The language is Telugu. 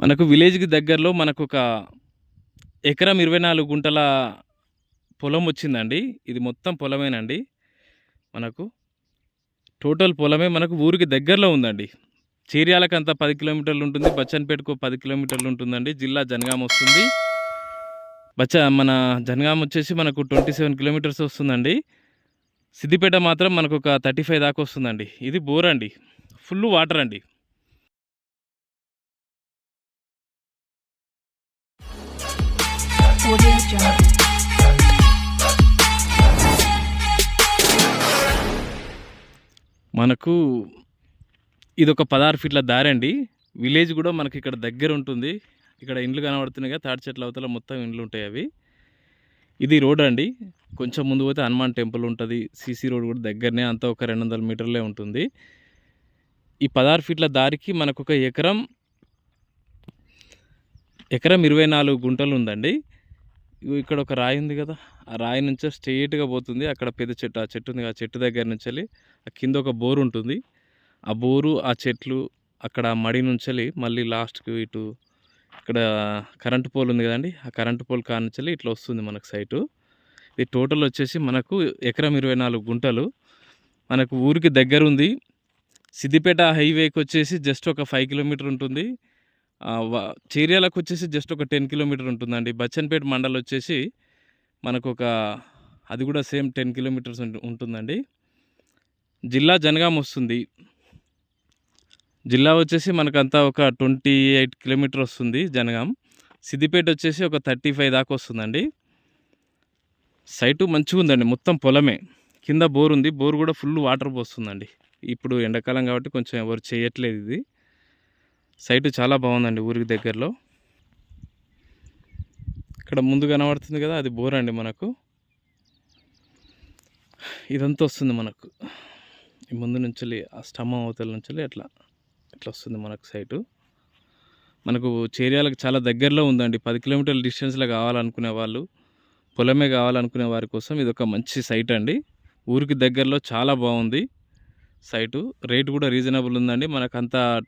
మనకు విలేజ్కి దగ్గరలో మనకు ఒక ఎకరం ఇరవై నాలుగు గుంటల పొలం వచ్చిందండి. ఇది మొత్తం పొలమేనండి. మనకు టోటల్ పొలమే మనకు ఊరికి దగ్గరలో ఉందండి. చీర్యాలకు అంత పది కిలోమీటర్లు ఉంటుంది. బచ్చన్పేటకు పది కిలోమీటర్లు ఉంటుందండి. జిల్లా జనగాం వస్తుంది. బచ్చ మన జనగాం వచ్చేసి మనకు ట్వంటీ సెవెన్ కిలోమీటర్స్ వస్తుందండి. సిద్దిపేట మాత్రం మనకు ఒక థర్టీ ఫైవ్ దాకా వస్తుందండి. ఇది బోర్ అండి. ఫుల్ వాటర్ అండి. మనకు ఇది ఒక పదహారు ఫీట్ల దారి అండి. విలేజ్ కూడా మనకి ఇక్కడ దగ్గర ఉంటుంది. ఇక్కడ ఇండ్లు కనబడుతున్నాయి కదా చెట్ల అవతల మొత్తం ఇండ్లు ఉంటాయి అవి. ఇది రోడ్ అండి. కొంచెం ముందు పోతే హనుమాన్ టెంపుల్ ఉంటుంది. సీసీ రోడ్ కూడా దగ్గరనే అంతా ఒక రెండు వందల మీటర్లే ఉంటుంది. ఈ పదహారు ఫీట్ల దారికి మనకు ఒక ఎకరం ఎకరం ఇరవై నాలుగు గుంటలు ఉందండి. ఇక్కడ ఒక రాయి ఉంది కదా ఆ రాయి నుంచే స్ట్రెయిట్గా పోతుంది. అక్కడ పెద్ద చెట్టు ఆ చెట్టు ఉంది ఆ చెట్టు దగ్గర నుంచి వెళ్ళి ఆ కింద ఒక బోరు ఉంటుంది. ఆ బోరు ఆ చెట్లు అక్కడ మడి నుంచి మళ్ళీ లాస్ట్కి ఇటు ఇక్కడ కరెంటు పోల్ ఉంది కదండి ఆ కరెంటు పోల్ కానించాలి ఇట్లా వస్తుంది మనకు సైటు ఇది టోటల్ వచ్చేసి మనకు ఎకరం ఇరవై నాలుగు గుంటలు. మనకు ఊరికి దగ్గర ఉంది. సిద్దిపేట హైవేకి వచ్చేసి జస్ట్ ఒక ఫైవ్ కిలోమీటర్ ఉంటుంది. చీర్యాలకు వచ్చేసి జస్ట్ ఒక టెన్ కిలోమీటర్ ఉంటుందండి. బచ్చన్పేట మండల్ వచ్చేసి మనకు ఒక అది కూడా సేమ్ టెన్ కిలోమీటర్స్ ఉంటుందండి. జిల్లా జనగాం వస్తుంది. జిల్లా వచ్చేసి మనకంతా ఒక ట్వంటీ ఎయిట్ కిలోమీటర్ వస్తుంది జనగాం. సిద్దిపేట వచ్చేసి ఒక థర్టీ ఫైవ్ దాకా వస్తుందండి. సైటు మంచిగా ఉందండి మొత్తం పొలమే. కింద బోర్ ఉంది బోర్ కూడా ఫుల్ వాటర్ పోస్తుందండి. ఇప్పుడు ఎండాకాలం కాబట్టి కొంచెం ఎవరు చేయట్లేదు ఇది. సైటు చాలా బాగుందండి ఊరికి దగ్గరలో. ఇక్కడ ముందు కనబడుతుంది కదా అది బోర్ అండి మనకు. ఇదంతా వస్తుంది మనకు. ఈ ముందు నుంచి ఆ స్టమ్మ అవతల నుంచి అట్లా ఇట్లా వస్తుంది మనకు సైటు. మనకు చేరియాలకు చాలా దగ్గరలో ఉందండి. పది కిలోమీటర్ల డిస్టెన్స్లో కావాలనుకునే వాళ్ళు పొలమే కావాలనుకునే వారి కోసం ఇది ఒక మంచి సైట్ అండి. ఊరికి దగ్గరలో చాలా బాగుంది సైటు. రేటు కూడా రీజనబుల్ ఉందండి. మనకంతా